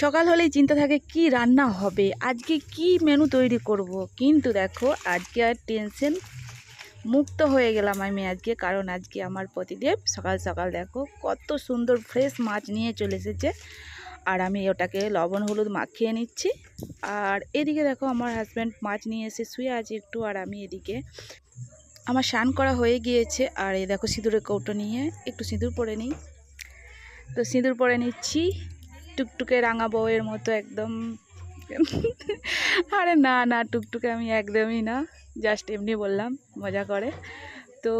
সকাল হলেই চিন্তা থাকে, কি রান্না হবে? আজকে কি মেনু তৈরি করব। কিন্তু দেখো, আজকে আর টেনশন মুক্ত হয়ে গেলাম আমি আজকে, কারণ আজকে আমার প্রতিদেব সকাল সকাল দেখো, কত সুন্দর ফ্রেশ মাছ নিয়ে চলে এসেছে। আর আমি ওটাকে লবণ, হলুদ মাখিয়ে নিচ্ছি। আর এদিকে দেখো, আমার হাজব্যান্ড মাছ নিয়ে এসে শুয়ে আছে একটু, আর আমি এদিকে আমার স্নান করা হয়ে গিয়েছে। আর এই দেখো, সিঁদুরের কৌটো নিয়ে একটু সিঁদুর পরে নিই। তো সিঁদুর পরে নিচ্ছি। টুকটুকে রাঙা বউয়ের মতো একদম। আরে না না, টুকটুকে আমি একদমই না জাস্ট এমনি বললাম, মজা করে। তো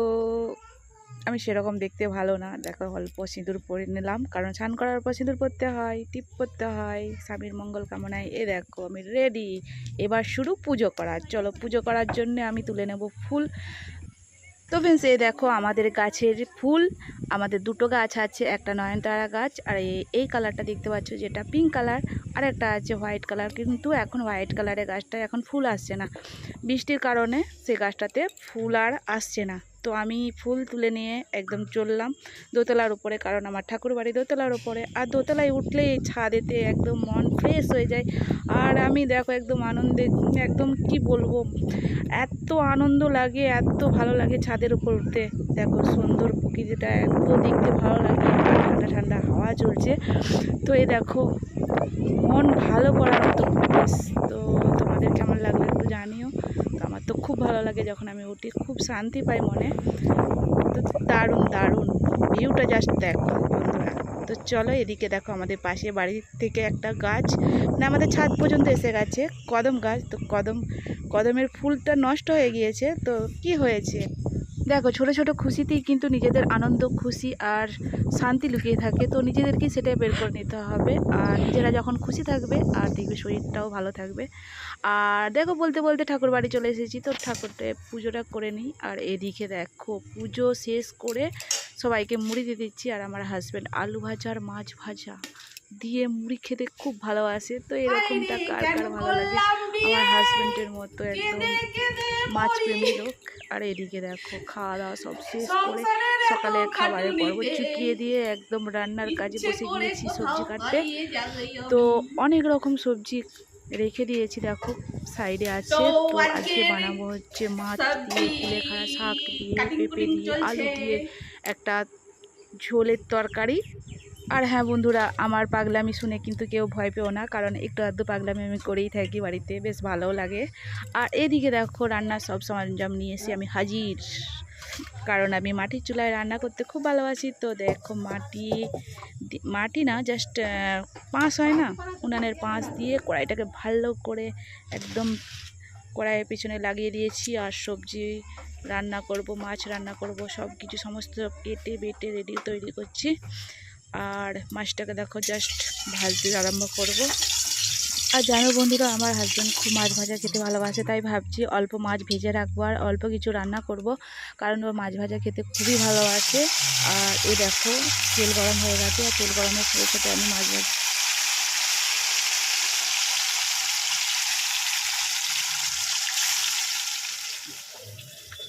আমি সেরকম দেখতে ভালো না। দেখো, অল্প সিঁদুর পরে নিলাম, কারণ স্নান করার পর সিঁদুর পরতে হয়, টিপ পরতে হয়, স্বামীর মঙ্গল কামনায়। এ দেখো, আমি রেডি এবার শুরু পুজো করার। চলো, পুজো করার জন্য আমি তুলে নেব ফুল। তো ফ্রেন্ডস এই দেখো আমাদের গাছের ফুল। আমাদের দুটো গাছ আছে, একটা নয়নতারা গাছ আর এই কালারটা দেখতে পাচ্ছ যেটা পিঙ্ক কালার আর একটা আছে হোয়াইট কালার কিন্তু এখন হোয়াইট কালারের গাছটা এখন ফুল আসছে না। বৃষ্টির কারণে সেই গাছটাতে ফুল আর আসছে না। তো আমি ফুল তুলে নিয়ে একদম চললাম দোতলার উপরে, কারণ আমার ঠাকুর বাড়ি দোতলার উপরে। আর দোতলায় উঠলেই ছাদেতে একদম মন ফ্রেশ হয়ে যায়। আর আমি দেখো একদম আনন্দে, একদম কি বলব, এত আনন্দ লাগে, এত ভালো লাগে ছাদের উপর উঠতে। দেখো সুন্দর প্রকৃতিটা, এত দেখতে ভালো লাগে, ঠান্ডা ঠান্ডা হাওয়া চলছে। তো এই দেখো, মন ভালো করার মতো তো তোমাদের কেমন লাগল একটু জানিও। ভালো লাগে যখন আমি উঠি, খুব শান্তি পাই মনে। তো দারুণ দারুণ। ভিউটা জাস্ট দেখো বন্ধুরা। তো চলো এদিকে দেখো আমাদের পাশে বাড়ি থেকে একটা গাছ। মানে আমাদের ছাদ পর্যন্ত এসে গেছে, কদম গাছ। তো কদম, কদমের ফুলটা নষ্ট হয়ে গিয়েছে। তো কি হয়েছে? দেখো, ছোট ছোট খুশিতেই কিন্তু নিজেদের আনন্দ, খুশি আর শান্তি লুকিয়ে থাকে। তো নিজেদেরকেই সেটাই বের করে নিতে হবে। আর নিজেরা যখন খুশি থাকবে, আর দেখবে শরীরটাও ভালো থাকবে। আর দেখো, বলতে বলতে ঠাকুর বাড়ি চলে এসেছি। তো ঠাকুরটা পুজোটা করে নিই। আর এদিকে দেখো, পুজো শেষ করে সবাইকে মুড়ি দিয়ে দিচ্ছি। আর আমার হাজব্যান্ড আলু ভাজা আর মাছ ভাজা দিয়ে মুড়ি খেতে খুব ভালোবাসে। তো এরকমটা কার কার ভালো লাগে? আমার হাজব্যান্ডের মতো একদম মাছ প্রেমী লোক। আর এদিকে দেখো খাওয়া দাওয়া সব শেষ করে সকালে খাবারের পর্ব চুকিয়ে দিয়ে একদম রান্নার কাজে বসে গিয়েছি সবজি কাটতে। তো অনেক রকম সবজি রেখে দিয়েছি, দেখো, সাইডে আছে। তো আজকে বানাবো হচ্ছে মাছ দিয়ে কুলেখাড়া শাক দিয়ে, পেঁপে দিয়ে, আলু দিয়ে একটা ঝোলের তরকারি। আর হ্যাঁ বন্ধুরা, আমার পাগলামি শুনে কিন্তু কেউ ভয় পেও না, কারণ একটু আধটু পাগলামি আমি করেই থাকি বাড়িতে, বেশ ভালোও লাগে। আর এদিকে দেখো, রান্নার সব সরঞ্জাম নিয়ে এসে আমি হাজির। কারণ আমি মাটির চুলায় রান্না করতে খুব ভালোবাসি, তো দেখো মাটি মাটি না জাস্ট পাঁশ হয় না, উনানের পাঁশ দিয়ে কড়াইটাকে ভালো করে একদম কড়াইয়ের পিছনে লাগিয়ে দিয়েছি, আর সবজি রান্না করব, মাছ রান্না করব সব কিছু সমস্ত কেটে বেটে রেডি তৈরি করছি। আর মাছটাকে দেখো জাস্ট ভাজতে আরম্ভ করব। আর জানো বন্ধুরা, আমার হাজব্যান্ড খুব মাছ ভাজা খেতে ভালোবাসে, তাই ভাবছি অল্প মাছ ভেজে রাখব আর অল্প কিছু রান্না করব, কারণ ও মাছ ভাজা খেতে খুবই ভালোবাসে। আর এ দেখো, তেল গরম হয়ে গেছে, আর তেল গরমের সাথে আমি মাছ ভাজা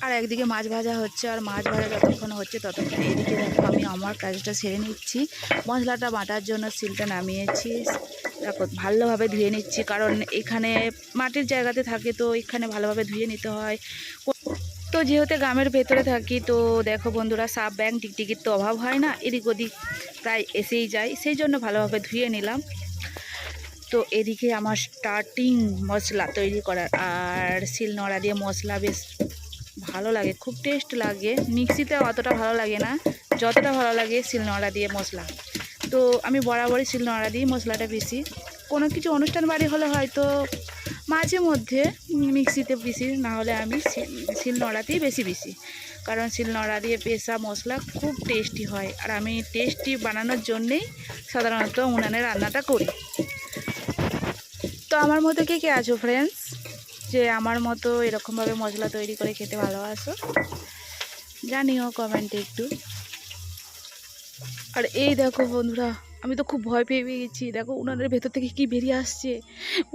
আর একদিকে মাছ ভাজা হচ্ছে আর মাছ ভাজা যতক্ষণ হচ্ছে ততক্ষণ এদিকে দেখো আমি আমার কাজটা সেরে নিচ্ছি। মশলাটা বাটার জন্য সিলটা নামিয়েছি। দেখো ভালোভাবে ধুয়ে নিচ্ছি কারণ এখানে মাটির জায়গাতে থাকে তো এখানে ভালোভাবে ধুয়ে নিতে হয়। তো যেহেতু গ্রামের ভেতরে থাকি তো দেখো বন্ধুরা, সাপ ব্যাং টিকটিকির তো অভাব হয় না, এদিক ওদিক প্রায় এসেই যায়। সেই জন্য ভালোভাবে ধুয়ে নিলাম। তো এদিকে আমার স্টার্টিং মশলা তৈরি করার, আর শিলনোড়া দিয়ে মশলা বেশ ভালো লাগে, খুব টেস্ট লাগে। মিক্সিতে অতটা ভালো লাগে না, যতটা ভালো লাগে শিলনোড়া দিয়ে মশলা। তো আমি বরাবরই শিলনোড়া দিয়ে মশলাটা পিসি। কোনো কিছু অনুষ্ঠান বাড়ি হলে হয়তো মাঝে মধ্যে মিক্সিতে পিসি, না হলে আমি শিল- শিলনোড়াতেই বেশি পিসি। কারণ শিলনোড়া দিয়ে পেশা মশলা খুব টেস্টি হয়। আর আমি টেস্টি বানানোর জন্যেই সাধারণত উনানে রান্নাটা করি। তো আমার মতো কে কে আছো ফ্রেন্ডস যে আমার মতো এরকমভাবে মশলা তৈরি করে খেতে ভালোবাসো। জানিও কমেন্টে একটু। আর এই দেখো বন্ধুরা, আমি তো খুব ভয় পেয়ে গেছি। দেখো উনানের ভেতর থেকে কি বেরিয়ে আসছে।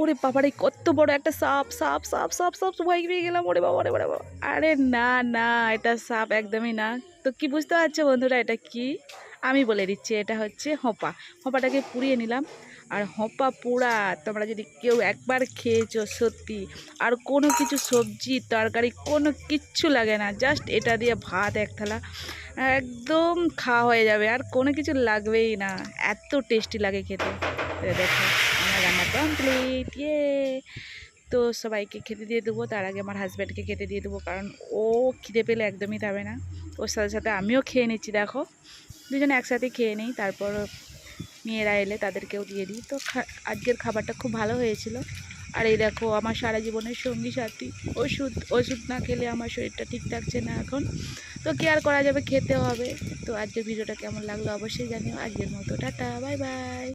ওরে বাবারে কত বড় একটা সাপ সাপ সাপ সাপ সাপ, ভয় পেয়ে গেলাম। ওরে বাবা ওরে বাবা। আরে না না, এটা সাপ একদমই না। তো কি বুঝতে পারছ বন্ধুরা, এটা কি? আমি বলে দিচ্ছি, এটা হচ্ছে হোপা। হোপাটাকে পুড়িয়ে নিলাম। আর হপা পোড়া, তোমরা যদি কেউ একবার খেয়েছো সত্যি, আর কোনো কিছু সবজি, তরকারি, কোনো কিচ্ছু লাগে না, জাস্ট এটা দিয়ে ভাত এক থালা, একদম খাওয়া হয়ে যাবে, আর কোনো কিছু লাগবেই না। এত টেস্টি লাগে খেতে। দেখো, আমার রান্না কমপ্লিট ইয়ে তো সবাইকে খেতে দিয়ে দেবো, তার আগে আমার হাজব্যান্ডকে খেতে দিয়ে দেবো, কারণ ও খিদে পেলে একদমই যাবে না। ওর সাথে সাথে আমিও খেয়ে নিচ্ছি, দেখো। দুজনে একসাথে খেয়ে নিই, তারপর মেয়েরা এলে তাদেরকেও দিয়ে দিই। তো আজকের খাবারটা খুব ভালো হয়েছিল। আর এই দেখো, আমার সারা জীবনের সঙ্গী সাথী। ওষুধ ওষুধ না খেলে আমার শরীরটা ঠিক থাকছে না এখন। তো কেয়ার করা যাবে, খেতে হবে। তো আজকের ভিডিওটা কেমন লাগল অবশ্যই জানিও। আজকের মতো, টাটা, বাই বাই।